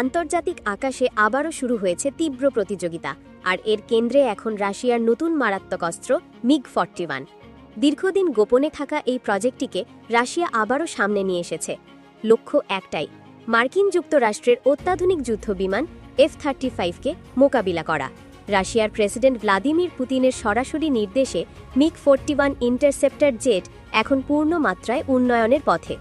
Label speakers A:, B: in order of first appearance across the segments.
A: আন্তর্জাতিক আকাশে আবারও শুরু হয়েছে তীব্র প্রতিযোগিতা, আর এর কেন্দ্রে এখন রাশিয়ার নতুন মারাত্মক অস্ত্র মিগ ফর্টি দীর্ঘদিন গোপনে থাকা এই প্রজেক্টটিকে রাশিয়া আবারও সামনে নিয়ে এসেছে। লক্ষ্য একটাই, মার্কিন যুক্তরাষ্ট্রের অত্যাধুনিক যুদ্ধবিমান এফ থার্টি ফাইভকে মোকাবিলা করা। রাশিয়ার প্রেসিডেন্ট ভ্লাদিমির পুতিনের সরাসরি নির্দেশে MiG forty one interceptor jet এখন পূর্ণ মাত্রায় উন্নয়নের পথে।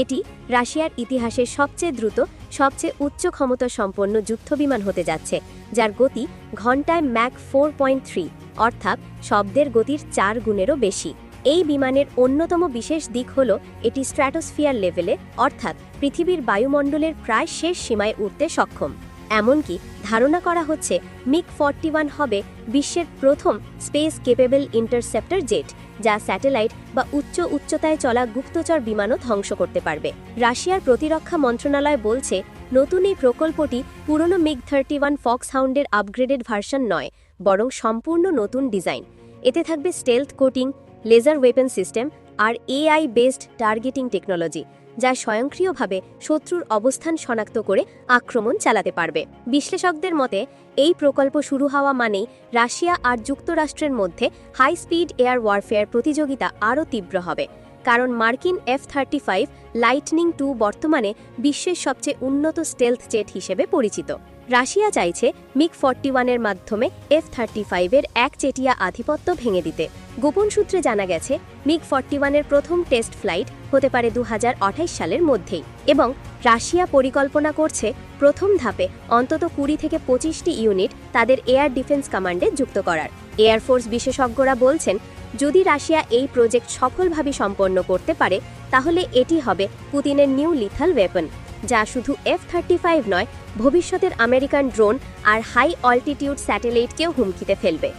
A: এটি রাশিয়ার ইতিহাসের সবচেয়ে দ্রুত সবচেয়ে উচ্চ ক্ষমতা সম্পন্ন যুদ্ধবিমান হতে যাচ্ছে, যার গতি ঘন্টায় ম্যাক ফোর পয়েন্ট থ্রি, অর্থাৎ শব্দের গতির চার গুণেরও বেশি। এই বিমানের অন্যতম বিশেষ দিক হল, এটি স্ট্র্যাটোস্ফিয়ার লেভেলে, অর্থাৎ পৃথিবীর বায়ুমণ্ডলের প্রায় শেষ সীমায় উঠতে সক্ষম। এমনকি ধারণা করা হচ্ছে মিক ফর্টি হবে বিশ্বের প্রথম স্পেস কেপেবল ইন্টারসেপ্টর জেট, যা স্যাটেলাইট বা উচ্চ উচ্চতায় চলা গুপ্তচর বিমানও ধ্বংস করতে পারবে। রাশিয়ার প্রতিরক্ষা মন্ত্রণালয় বলছে, নতুন এই প্রকল্পটি পুরনো মিগ থার্টি ওয়ান ফক্স হাউন্ডের আপগ্রেডেড ভার্সন নয়, বরং সম্পূর্ণ নতুন ডিজাইন। এতে থাকবে stealth coating, laser weapon system আর এআই বেসড টার্গেটিং টেকনোলজি, যা স্বয়ংক্রিয়ভাবে শত্রুর অবস্থান শনাক্ত করে আক্রমণ চালাতে পারবে। বিশ্লেষকদের মতে, এই প্রকল্প শুরু হওয়া মানেই রাশিয়া আর যুক্তরাষ্ট্রের মধ্যে হাই স্পিড এয়ার ওয়ারফেয়ার প্রতিযোগিতা আরও তীব্র হবে, কারণ মার্কিন F thirty five Lightning two বর্তমানে বিশ্বের সবচেয়ে উন্নত স্টেলথ জেট হিসেবে পরিচিত। রাশিয়া চাইছে মিগ ফর্টি ওয়ানের মাধ্যমে এফ থার্টি ফাইভের একচেটিয়া আধিপত্য ভেঙে দিতে। গোপন সূত্রে জানা গেছে, মিগ ফর্টি ওয়ানের প্রথম টেস্ট ফ্লাইট হতে পারে দু সালের মধ্যেই এবং রাশিয়া পরিকল্পনা করছে প্রথম ধাপে অন্তত কুড়ি থেকে পঁচিশটি ইউনিট তাদের এয়ার ডিফেন্স কমান্ডে যুক্ত করার। এয়ারফোর্স বিশেষজ্ঞরা বলছেন, যদি রাশিয়া এই প্রজেক্ট সফলভাবে সম্পন্ন করতে পারে, তাহলে এটি হবে পুতিনের নিউ লিথাল ওয়েপন। যা শুধু এফ থার্টি ফাইভ নয়, ভবিষ্যতের আমেরিকান ড্রোন আর হাই অল্টিটিউড স্যাটেলাইটকেও হুমকিতে ফেলবে।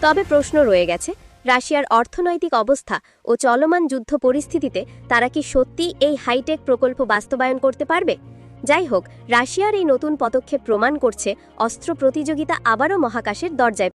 A: তবে প্রশ্ন রয়ে গেছে, রাশিয়ার অর্থনৈতিক অবস্থা ও চলমান যুদ্ধ পরিস্থিতিতে তারা কি সত্যি এই হাইটেক প্রকল্প বাস্তবায়ন করতে পারবে? যাই হোক, রাশিয়ার এই নতুন পদক্ষেপ প্রমাণ করছে অস্ত্র প্রতিযোগিতা আবারও মহাকাশের দরজায়